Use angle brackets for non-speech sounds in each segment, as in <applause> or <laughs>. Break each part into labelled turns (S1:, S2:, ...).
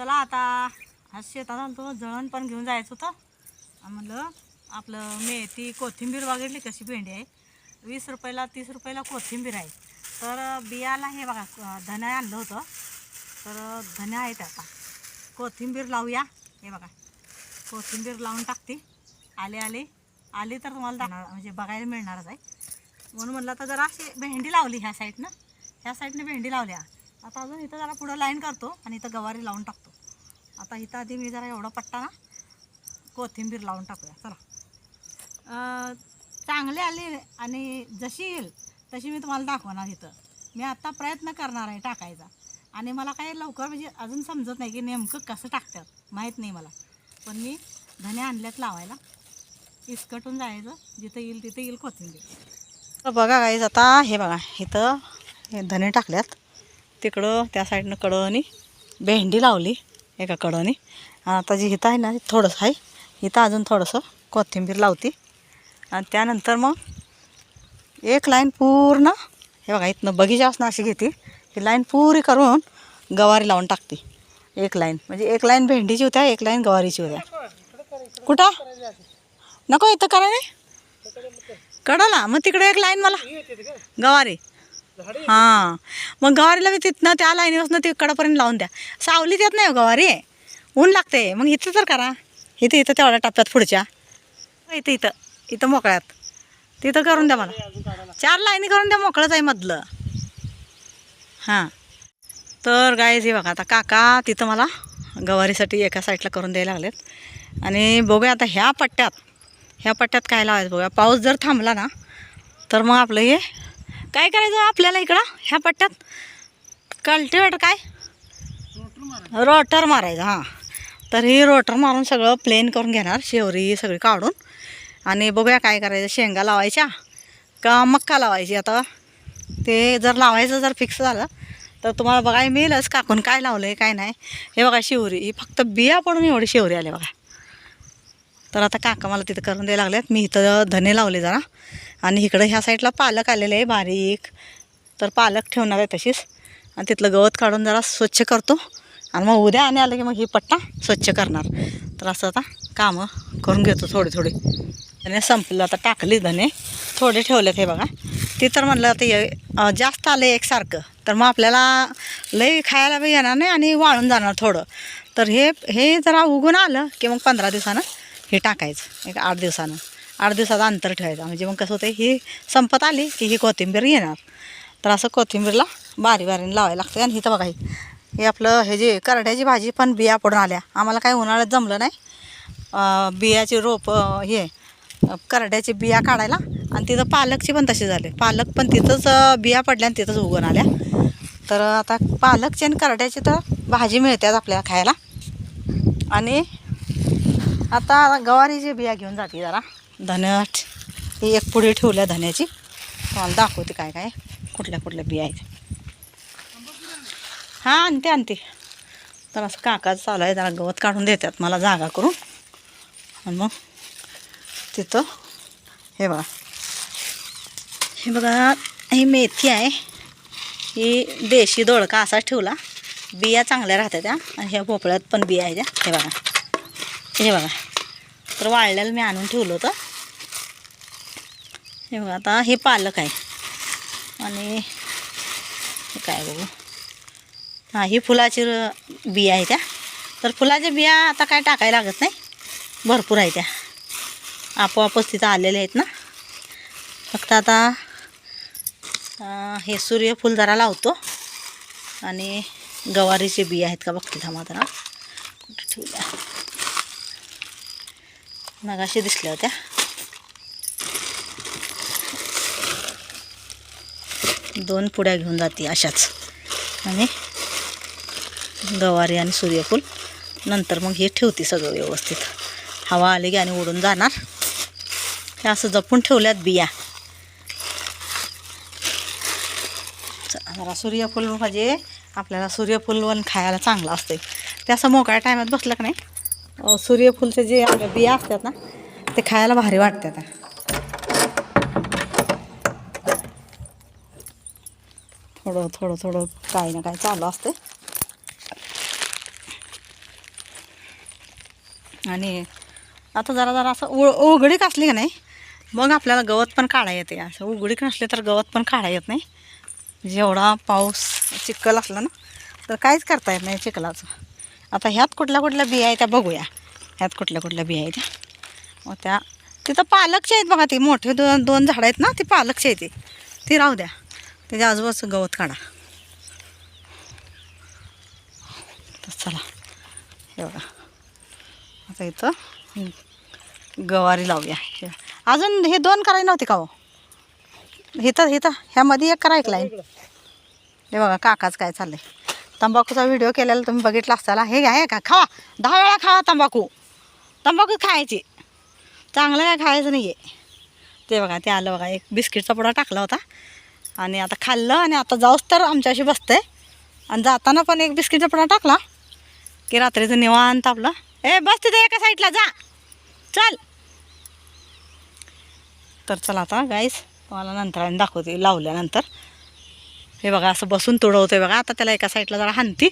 S1: चला आता आज शेतात आणतो जळण पण घेऊन जायचं होतं. म्हणलं आपलं मेथी कोथिंबीर वगैरे कशी भेंडी आहे. वीस रुपयाला तीस रुपयाला कोथिंबीर आहे. तर बियाला हे बघा धन्या आणलं होतं. तर धन्या आहेत आता. कोथिंबीर लावूया. हे बघा कोथिंबीर लावून टाकते. आले आले. आली तर तुम्हाला दाखवणार म्हणजे बघायला मिळणारच आहे. म्हणून म्हणलं आता जरा अशी भेंडी लावली ह्या साईडनं. ह्या साईडनं भेंडी लावल्या. आता अजून इथं जरा पुढं लाईन करतो आणि इथं गवारी लावून टाकतो. आता इथं आधी मी जरा एवढा पट्टा ना कोथिंबीर लावून टाकूया. चला. चांगले आले आणि जशी येईल तशी मी तुम्हाला दाखवणार इथं. मी आता प्रयत्न करणार आहे टाकायचा. आणि मला काही लवकर म्हणजे अजून समजत नाही की नेमकं कसं टाकतात. माहीत नाही मला. पण मी धने आणल्यात लावायला. इसकटून जायचं. जिथं येईल तिथं येईल कोथिंबीर. तर बघा गाईज आता हे बघा इथं हे धने टाकल्यात. तिकडं त्या साईडनं कडं आणि भेंडी लावली. एका कडनी आणि आता जी इथं आहे ना थोडंसं आहे. इथं अजून थोडंसं कोथिंबीर लावते. आणि त्यानंतर मग एक लाईन पूर्ण हे बघा इथनं बगीचा असणं अशी घेते. ही लाईन पुरी करून गवारी लावून टाकते. एक लाईन. म्हणजे एक लाईन भेंडीची होत्या एक लाईन गवारीची होत्या. कुठं? नको इथं करा नाही कडाला. मग तिकडे एक लाईन मला. गवारी. हां. मग गवारीला मी तिथनं त्या लाईनीपासून तिकडपर्यंत लावून द्या. सावलीत येत नाही हो गवारी. ऊन लागते मग इथं तर करा. इथं इथं तेवढ्या टप्प्यात पुढच्या. हो, इथं इथं. इथं मोकळ्यात. तिथं करून द्या मला. चार लाईनी करून द्या मोकळंच आहे मधलं. हां. तर गायज हे बघा आता काका तिथं मला गवारीसाठी एका साईडला करून द्यायला लागलेत. आणि बघूया आता ह्या पट्ट्यात. ह्या पट्ट्यात काय लावायचं बघूया. पाऊस जर थांबला ना तर मग आपलं हे काय करायचं आपल्याला इकडं? ह्या पट्ट्यात? कल्टिवेटर काय? रोटर मारायचं हां. तर ही रोटर मारून सगळं प्लेन करून घेणार शेवरी सगळी काढून. आणि बघूया काय करायचं शेंगा लावायच्या का मक्का लावायची आता? ते जर लावायचं जर फिक्स झालं तर तुम्हाला बघाय मिळेलच काकून काय लावलं आहे काय नाही. हे बघा शिवरी. ही फक्त बिया पडून एवढी शिवरी आले बघा. तर आता काका मला तिथं करून द्यायला लागल्यात मी इथं धने लावले जरा. आणि इकडं ह्या साईडला पालक आलेले आहे बारीक. तर पालक ठेवणार आहे तशीच. आणि तिथलं गवत काढून जरा स्वच्छ करतो. आणि मग उद्या आणि आलं की मग ही पट्टा स्वच्छ करणार. तर असं आता कामं करून घेतो थोडी थोडी. धने संपलं. आता टाकली धने. थोडे ठेवलेत हे बघा. ती तर म्हणलं आता ये जास्त आलं एकसारखं. तर मग आपल्याला लई खायला बी येणार नाही आणि वाळून जाणार थोडं. तर हे हे जरा उगून आलं की मग पंधरा दिवसानं हे टाकायचं. एक आठ दिवसानं. आठ दिवसाचं अंतर ठेवायचं. म्हणजे मग कसं होतं ही संपत आली की ही कोथिंबीर येणार. तर असं कोथिंबीरला बारी बारीने लावायला लागतं आणि हिथं बघा हे हे आपलं हे जे करड्याची भाजी पण बिया पडून आल्या. आम्हाला काही उन्हाळ्यात जमलं नाही. बियाचे रोप हे करड्याची बिया काढायला. आणि तिथं पालकची पण तशी झाले. पालक पण तिथंच बिया पडल्या आणि तिथंच उगवून आल्या. तर आता पालकची आणि करड्याची तर भाजी मिळतात आपल्याला खायला. आणि आता गवारीची बिया घेऊन जाते जरा. धनट ही एक पुढे ठेवल्या धन्याची. तुम्हाला दाखवते काय काय. कुठल्या कुठल्या बिया आहेत. हां आणते आणते. तर असं काका चालू आहे जरा गवत काढून देतात. मला जागा करून. आणि मग तिथं हे बघा. हे बघा ही मेथी आहे. ही देशी दोडका असाच ठेवला. बिया चांगल्या राहतात त्या. आणि ह्या भोपळ्यात पण बिया आहे त्या. हे बघा. हे बघा. तर वाळल्याला मी आणून ठेवलं होतं. हे बघा आता हे पालक आहे. आणि काय बघू. हां ही फुलाची बिया आहे त्या. तर फुलाच्या बिया आता काय टाकायला लागत नाही. भरपूर आहे त्या. आपोआपच तिथं आलेल्या आहेत ना. फक्त आता हे सूर्यफूल जरा लावतो. आणि गवारीचे बिया आहेत का बघते थांबा जरा. कुठे ठेवल्या? मगाशी दिसल्या होत्या. दोन पुड्या घेऊन जाते अशाच. आणि गवारी आणि सूर्यफूल. नंतर मग हे ठेवते सगळं व्यवस्थित. हवा आली की आणि उडून जाणार. हे असं जपून ठेवल्यात बिया. जरा सूर्यफूल म्हणजे आपल्याला सूर्यफूल पण खायला चांगलं असतं ते असं मोकळ्या टायमात बसलं का नाही? सूर्यफूलचे जे आपल्या बिया असतात ना ते खायला भारी वाटतात. थोडं थोडं थोडं काही ना काही चालू असते. आणि आता जरा जरा असं उ उघडीक असली का नाही मग आपल्याला गवत पण काढा येते. असं उघडीक नसले तर गवत पण काढा येत नाही. जेवढा पाऊस चिखल असला ना तर काहीच करता येत नाही चिखलाचं. आता ह्यात कुठल्या कुठल्या बिया आहे त्या बघूया. ह्यात कुठल्या कुठल्या बिया आहेत त्या. मग त्या तिथं पालकच्या आहेत बघा ती मोठे दोन दोन झाडं आहेत ना ती पालकची आहे ती. ती राहू द्या. त्याच्या आजूबाजूचं गवत काढा. तर चला हे बघा. आता इथं गवारी लावूया. हे. अजून हे दोन करायला नव्हते का हो? इथं इथं ह्यामध्ये एक करा एक लाईन हे बघा काकाच काय चाललंय. तंबाखूचा व्हिडिओ केलेला तुम्ही बघितला असताला हे घ्या हे का खावा. दहा वेळा खावा तंबाखू. तंबाखू खायची. चांगलं काय खायचं नाही आहे ते बघा ते आलं बघा एक बिस्किटचा पुडा टाकला होता. आणि आता खाल्लं आणि आता जाऊच तर आमच्याशी बसतंय. आणि जाताना पण एक बिस्किटचा पुडा टाकला की रात्रीचं निवांत आपलं. ए बस तिथे एका साईडला जा. चल. तर चला आता गाईस तुम्हाला नंतर आणि दाखवते लावल्यानंतर. हे बघा असं बसून तुडवतोय बघा आता त्याला एका साईडला जरा हानती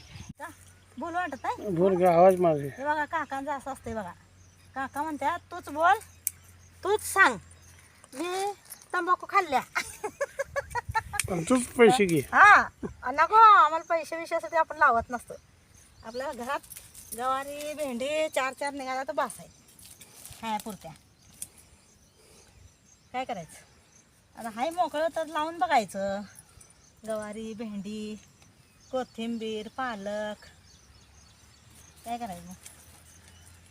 S1: बोल वाटत आहे
S2: आवाज माझे
S1: हे बघा काकांचं असं असतंय बघा. काका म्हणतात तूच बोल तूच सांग. मी तंबाखू खाल्ल्या. <laughs>
S2: तूच पैसे घे.
S1: हा नको आम्हाला पैसे विषयासाठी आपण लावत नसतो आपल्या घरात गवारी भेंडी चार चार निघाला तर बास आहे. खाया पुरत्या. काय करायचं? आता हाय मोकळं तर लावून बघायचं. गवारी भेंडी कोथिंबीर पालक. काय करायचं?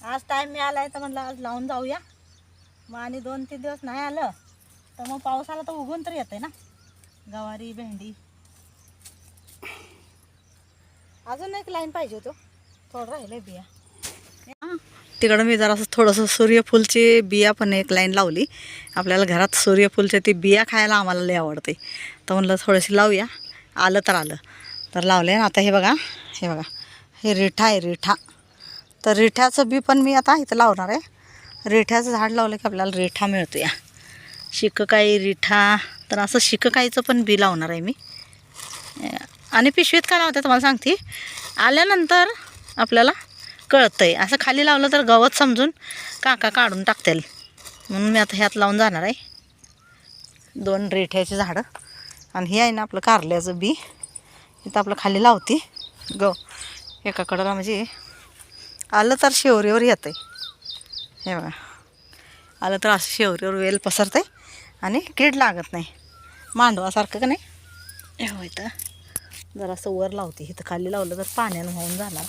S1: आज टाईम मिळाला आहे तर म्हटलं आज लावून जाऊया. मग आणि दोन तीन दिवस नाही आलं तर मग पाऊस आला तर उगून तर येते ना. गवारी भेंडी. अजून एक लाईन पाहिजे होतो. थोडं राहिलं बिया. तिकडं मी जरासं थोडंसं सूर्यफूलची बिया पण एक लाईन लावली. आपल्याला घरात सूर्यफूलच्या ती बिया खायला आम्हाला लय आवडते. तर म्हणलं थोडीशी लावूया. आलं तर आलं. तर लावले ना आता हे बघा हे बघा. हे रिठा आहे रिठा. तर रिठ्याचं बी पण मी आता इथं लावणार आहे. रिठ्याचं झाड लावलं की आपल्याला रिठा मिळतो या शिककाई रिठा तर असं शिककाईचं पण बी लावणार आहे मी. आणि पिशवीत काय लावते तुम्हाला सांगते? आल्यानंतर आपल्याला कळतं आहे असं खाली लावलं तर गवत समजून काका काढून टाकतील. म्हणून मी आता ह्यात लावून जाणार आहे. दोन रेठ्याची झाडं. आणि हे आहे ना आपलं कारल्याचं बी. इथं आपलं खाली लावते. गव एका कडेला म्हणजे आलं तर शेवरीवर येतं हे बघा. आलं तर असं शेवरीवर वेल पसरते आणि कीड लागत नाही. मांडवासारखं का नाही? हे इथं जरासं वर लावते. इथं खाली लावलं तर पाण्यानं वाहून जाणार.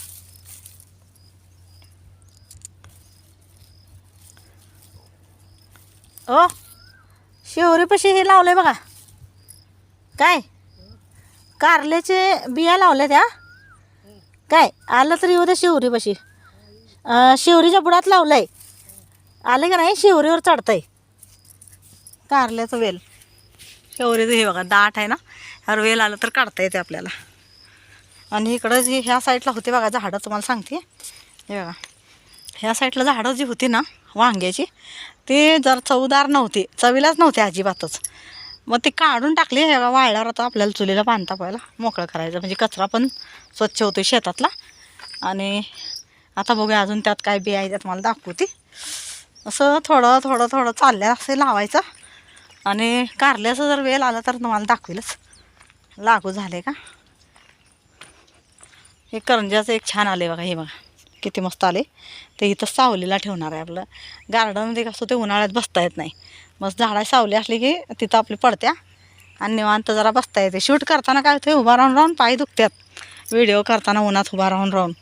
S1: ओ शेवरीपाशी हे लावलंय बघा. काय? कारल्याचे बिया लावल्या त्या काय? आलं तर येऊ दे शिवरीपाशी शिवरीच्या बुडात लावलंय. आले का नाही? शिवरीवर चढतंय. कारल्याचं वेल. शेवरीचं हे बघा दाट आहे ना? ह्यावर वेल आलं तर काढता येते आपल्याला. आणि इकडं जी ह्या साईडला होती बघा झाडं तुम्हाला सांगते. हे बघा. ह्या साईडला झाडं जी होती ना वांग्याची ते जर चवदार नव्हती चवीलाच नव्हते अजिबातच. मग ते काढून टाकले हे बघा वाळल्यावर आता आपल्याला चुलीला बांधता पाहिला मोकळं करायचं. म्हणजे कचरा पण स्वच्छ होतो शेतातला. आणि आता बघूया अजून त्यात काय बी आहे त्यात मला दाखवते. असं थोडं थोडं थोडं चालल्या असे लावायचं. आणि कारल्याचं जर वेल आला तर तुम्हाला दाखवेलच. लागू झाले का? हे करंजाचं एक छान आले बघा हे बघा. किती मस्त आले ते इथं सावलीला ठेवणार आहे आपलं. गार्डनमध्ये कसं ते उन्हाळ्यात बसता येत नाही. मस्त झाडा सावली असली की तिथं आपली पडत्या. आणि निवांत जरा बसता येते. शूट करताना काय होते उभा राहून राहून पाय दुखतात व्हिडिओ करताना उन्हात उभा राहून राहून.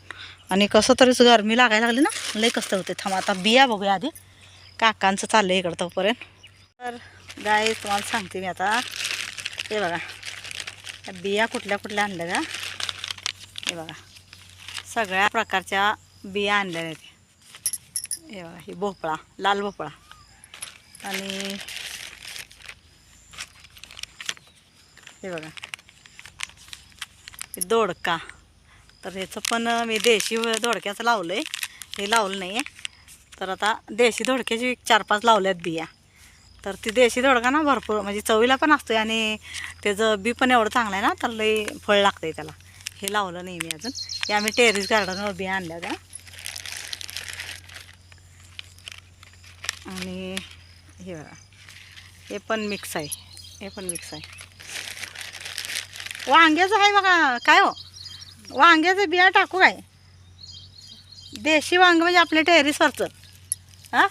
S1: आणि कसं तरीच गरमी लागायला लागली ना लई कसं होते थांब आता बिया बघूया आधी. काकांचं चाललं आहे इकडं तोपर्यंत. तर गाय तुम्हाला सांगते मी आता. हे बघा. बिया कुठल्या कुठल्या आणल्या का हे बघा. सगळ्या प्रकारच्या बिया आणल्या आहेत. हे बघा ही भोपळा लाल भोपळा. आणि हे बघा. हे दोडका. तर ह्याचं पण मी देशी दोडक्याचं लावलं आहे हे लावलं नाही आहे तर आता देशी दोडक्याची चार पाच लावल्यात बिया. तर ती देशी दोडका ना भरपूर म्हणजे चवीला पण असतो आणि त्याचं बी पण एवढं चांगलं आहे ना तर लई फळ लागतं आहे त्याला. हे लावलं नाही मी अजून. हे आम्ही टेरिस गार्डनवर बिया आणल्या त्या. आणि हे बघा. हे पण मिक्स आहे. हे पण मिक्स आहे. वांग्याचं आहे बघा. काय हो? वांग्याचं बिया टाकू काय? देशी वांग म्हणजे आपल्या टेरिसवरचं. हां?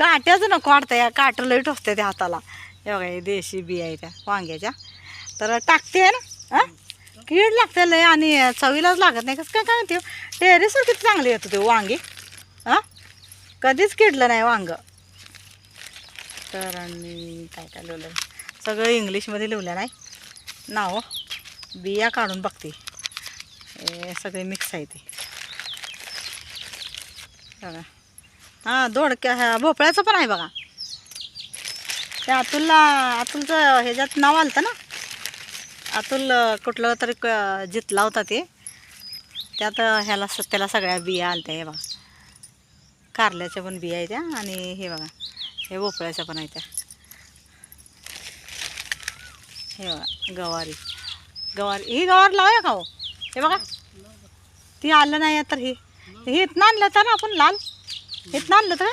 S1: काट्याचं नको वाटतं या काटं लई टोचते त्या हाताला. हे बघा हे देशी बिया आहे त्या वांग्याच्या. तर टाकते ना हां? कीड लागते लय आणि चवीलाच लागत नाही. कसं काय काय म्हणते टेरेसवर किती चांगले येतं ते वांगे. हां? कधीच किडलं नाही वांग. तर आणि काय काय लिहिलं सगळं इंग्लिशमध्ये लिहिलं नाही. नाव बिया काढून बघते. हे सगळे मिक्स आहे ते. बघा. हां दोडक्या ह्या भोपळ्याचं पण आहे बघा. त्या अतुलला अतुलचं ह्याच्यात नाव आलं ना? अतुल कुठलं तरी क- जितला होता ते. त्यात ह्याला स- त्याला सगळ्या बिया आलत्या हे बघा. कारल्याच्या पण बिया आहेत त्या आणि हे बघा हे भोपळ्याच्या पण आहेत त्या. हे बघा गवारी. गवारी ही गवार लावूया का हो? हे बघा. ती आलं नाही तर हे. हे इथनं आणलं तर ना आपण लाल? इथनं आणलं तर?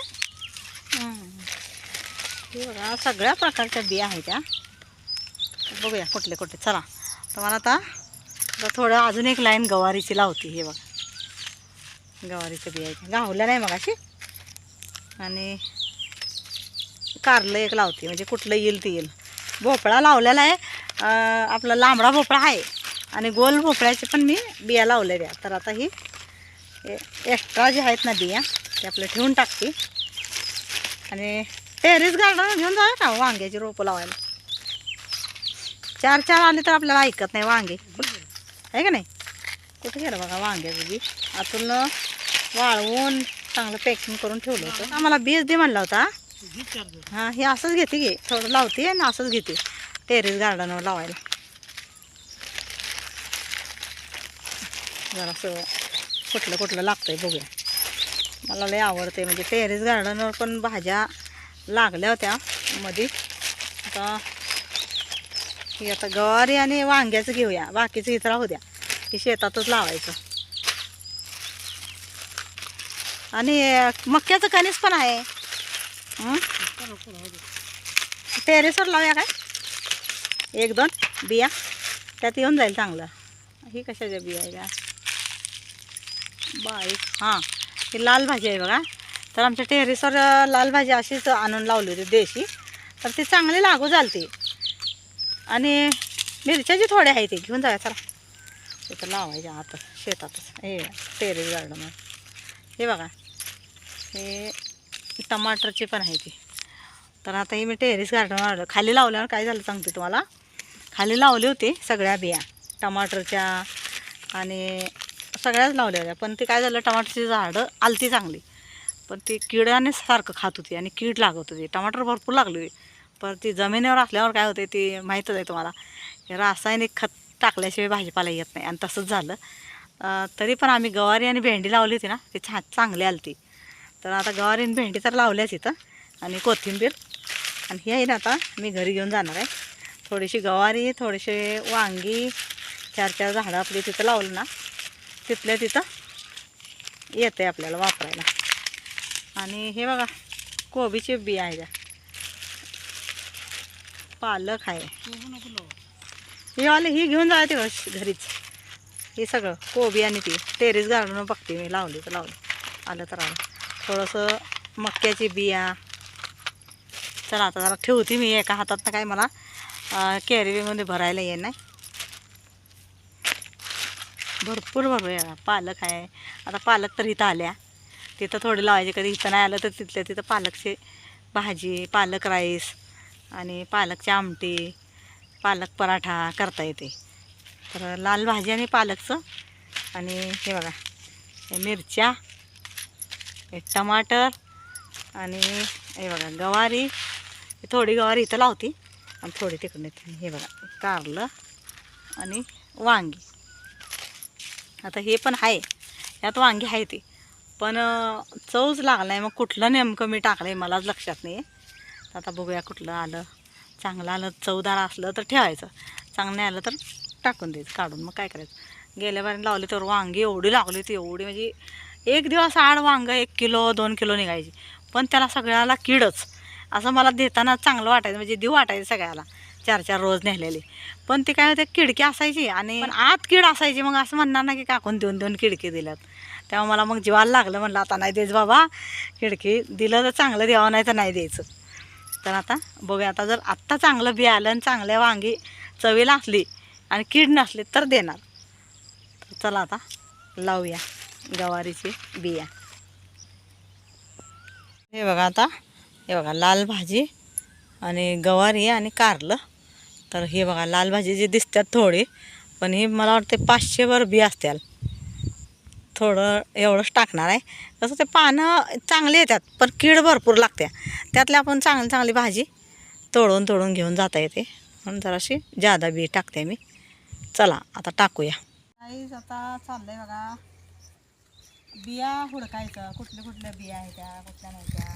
S1: हे बघा सगळ्या प्रकारच्या बिया आहेत त्या बघूया कुठले कुठले. चला. तर मला आता थोडं अजून एक लाईन गवारीची लावते हे बघा. गवारीच्या बिया आहेत. गावल्या नाही मग अशी आणि कारलं एक लावते म्हणजे कुठलं येईल ते येईल. भोपळा लावलेला आहे. आपला लांबडा भोपळा आहे. आणि गोल भोपळ्याचे पण मी बिया लावलेल्या तर आता ही एक्स्ट्रा जे आहेत ना बिया ते आपलं ठेवून टाकते. आणि टेरेस गार्डन घेऊन जाऊया का? वांग्याची रोपं लावायला. चार चार आले तर आपल्याला ऐकत नाही वांगे. आहे का नाही? कुठे गेलं बघा वांग्याचं बी. आतून वाळवून चांगलं पॅकिंग करून ठेवलं होतं. आम्हाला बीज दे म्हणला होता. हां हे असंच घेते घे थोडं लावते आणि असंच घेते. टेरेस गार्डनवर लावायला. जरासं कुठलं कुठलं लागतंय बघूया. मला लय आवडते. म्हणजे टेरेस गार्डनवर पण भाज्या लागल्या होत्या मध्ये आता ही आता गवारी आणि वांग्याचं घेऊया. बाकीचं इथं राहू द्या. हे शेतातच लावायचं. आणि मक्याचं कणीस पण आहे. टेरेसवर लावूया काय? एक दोन बिया. त्यात येऊन जाईल चांगलं. ही कशाच्या बिया आहे? का बाईक हां. ही लाल भाजी आहे बघा. तर आमच्या टेरेसवर लाल भाजी अशीच आणून लावली होती देशी. तर ती चांगली लागू चालते आणि मिरच्याची थोडे आहे ते. घेऊन जाऊया चला. तिथं लावायच्या आता शेतातच. हे टेरेस गार्डन हे बघा. हे टमाटरचे पण आहे ते. तर आता हे मी टेरेस गार्डन खाली लावल्यावर काय झालं सांगते तुम्हाला? खाली लावले होते सगळ्या बिया. टमाटरच्या आणि सगळ्याच लावल्या होत्या. पण ते काय झालं टमाटरची झाडं आलती चांगली. पण ती किड्याने सारखं खात होती आणि कीड लागत होती. टमाटर भरपूर लागली होती. पण ती जमिनीवर असल्यावर काय होते ती माहीतच आहे तुम्हाला. रासायनिक खत टाकल्याशिवाय भाजीपाला येत नाही. आणि तसंच झालं. तरी पण आम्ही गवारी आणि भेंडी लावली होती ना ती छान चांगली आलती. तर आता गवारी आणि भेंडी तर लावल्याच इथं. आणि कोथिंबीर. आणि हे आहे ना आता मी घरी घेऊन जाणार आहे. थोडीशी गवारी थोडीशी वांगी चार चार झाडं आपली तिथं लावलं ना. तिथल्या तिथं येते आपल्याला वापरायला. आणि हे बघा कोबीचे बी आहे पालक आहे. हे वाले ही घेऊन जायचे घरीच? हे सगळं कोबी आणि ती. टेरेस गार्डन बघते मी लावली तर लावली. आलं तर आलं. थोडंसं मक्याची बिया. चला आता जरा ठेवते मी एका हातात काय मला कॅरीमध्ये भरायला येणार नाही. भरपूर भरपूर पालक आहे. आता पालक तर इथं आल्या. तिथं थोडं लावायची कधी इथं नाही आलं तर तिथल्या तिथं पालकची भाजी पालक राईस आणि पालकची आमटी पालक पराठा करता येते. तर लाल भाजी आणि पालकचं आणि हे बघा हे मिरच्या हे टमाटर आणि हे बघा गवारी. थोडी गवारी इथं लावती आणि थोडी तिकडून हे बघा कारलं आणि वांगी. आता हे पण आहे. यात वांगी आहे ती. पण चवच लागला आहे मग कुठलं नेमकं मी टाकलं आहे मलाच लक्षात नाही तर आता बघूया कुठलं आलं. चांगलं आलं चवदार असलं तर ठेवायचं. चांगलं नाही आलं तर टाकून द्यायचं काढून. मग काय करायचं? गेल्या बारीने तर वांगी एवढी लागली होती एवढी म्हणजे एक दिवस आड वांग एक किलो दोन किलो निघायची. पण त्याला सगळ्याला किडच. असं मला देताना चांगलं वाटायचं म्हणजे देऊ वाटायचं सगळ्याला. चार चार रोज नेलेली. पण ती काय होते किडकी असायची आणि पण आत किड असायची. मग असं म्हणणार ना की काकून देऊन देऊन खिडकी दिल्यात. तेव्हा मला मग जीवाला लागलं म्हणलं आता नाही द्यायचं बाबा. खिडकी दिलं तर चांगलं द्यावं नाही तर नाही द्यायचं. तर आता बघूया आता जर आत्ता चांगलं बी आलं आणि चांगल्या वांगी चवीला असली आणि कीड नसली तर देणार. तर चला आता लावूया गवारीची बिया. हे बघा आता हे बघा लाल भाजी आणि गवारी आणि कारलं. तर हे बघा लाल भाजी जे दिसतात थोडी पण ही मला वाटते पाचशेवर बी असतील. थोडं एवढंच टाकणार आहे. तसं ते पानं चांगली येतात पण कीड भरपूर लागते. त्यातल्या आपण चांगली चांगली भाजी तोडून तोडून घेऊन जाता येते. म्हणून जराशी जादा बी टाकते मी. चला आता टाकूया. काहीच आता चाललंय बघा. बिया हुडकायचं. कुठल्या कुठल्या बिया आहेत त्या कुठल्या नाही त्या.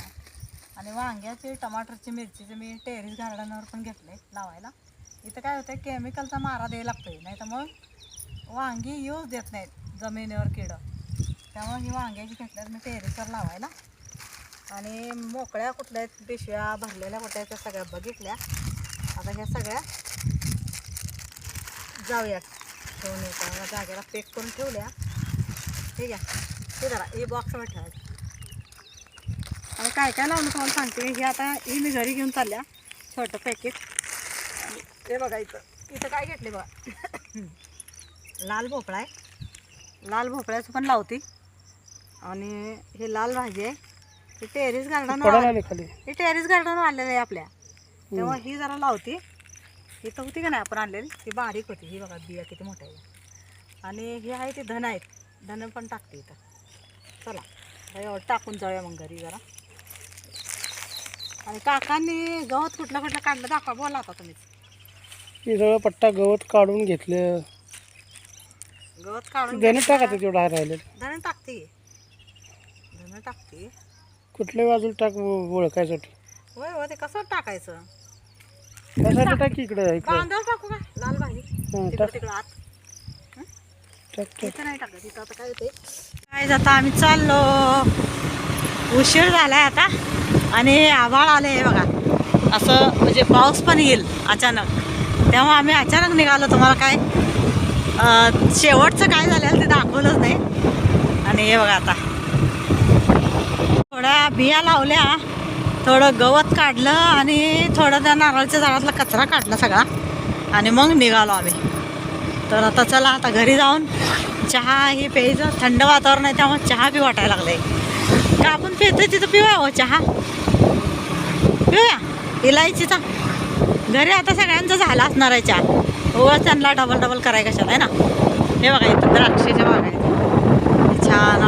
S1: आणि वांग्याचे टमाटरचे मिरचीचे मी टेरिस गार्डनवर पण घेतले लावायला. इथं काय होतं केमिकलचा मारा द्यायला लागतोय. नाही तर मग वांगी यूज देत नाहीत जमिनीवर किडं. त्यामुळे ही वांग्याची घेतल्यात मी टेरेसवर लावायला. आणि मोकळ्या कुठल्या आहेत पिशव्या भरलेल्या कुठल्या आहेत त्या सगळ्या बघितल्या. आता ह्या सगळ्या जाऊयात. ठेवून येतात जागेला पॅक करून ठेवल्या. ठीक आहे. ते जरा हे बॉक्सवर ठेवायचं. आणि काय काय लावलं तुम्हाला सांगते हे आता ही मी घरी घेऊन चालल्या. छोटं पॅकेट ते बघा इथं. इथं काय घेतले बघा. लाल भोपळा आहे. लाल भोपळ्याचं पण लावते. आणि हे लाल भाजी आहे. हे टेरेस गार्डन
S2: पडायला आले खाली.
S1: हे टेरेस गार्डन आणलेलं आहे आपल्या. तेव्हा ही जरा लावते. इथं होती का नाही आपण आणलेली? ती बारीक होती. ही बघा बिया किती मोठ्या आहे आणि हे आहे ते धन आहेत. धन पण टाकते इथं. चला टाकून जाऊया मग घरी जरा. आणि काकांनी गवत कुठलं कुठलं काढलं दाखवा बोला आता तुम्ही
S2: सगळं पट्टा गवत काढून घेतलं.
S1: गवत काढून
S2: गणित टाकायचं तेवढं आहे राहिलेलं.
S1: धन टाकते. धन टाकते.
S2: कुठल्या बाजूला टाक ओळखायसाठी?
S1: होय हो ते कसं टाकायचं?
S2: त्यासाठी टाक. इकडे इकडे.
S1: कांदा टाकू का? लाल भाजी.
S2: हां
S1: तिकडं
S2: टाक.
S1: तिकडं आत.
S2: टाक टाक.
S1: इथं नाही टाकत इथं आता काय होते काय जाता आम्ही चाललो. उशीर झालाय आता. आणि आभाळ आले हे बघा. असं म्हणजे पाऊस पण येईल अचानक. तेव्हा आम्ही अचानक निघालो. तुम्हाला काय शेवटचं काय झालेलं ते दाखवलंच नाही. आणि हे बघा आता. थोड्या बिया लावल्या थोडं गवत काढलं आणि थोडं त्या नारळाच्या झाडातला कचरा काढला सगळा. आणि मग निघालो आम्ही. तर आता चला आता घरी जाऊन चहा हे प्यायचं. थंड वातावरण आहे त्यामुळे चहा बी वाटायला लागलंय. का आपण पितोय तिथं पिऊया हो चहा? पिऊया? इलायचीचा? घरी आता सगळ्यांचा झाला असणार आहे चहा. उगाच त्यांना डबल डबल कराय कशाला आहे ना? हे बघा इथं द्राक्षेच्या बघा आहेत. छान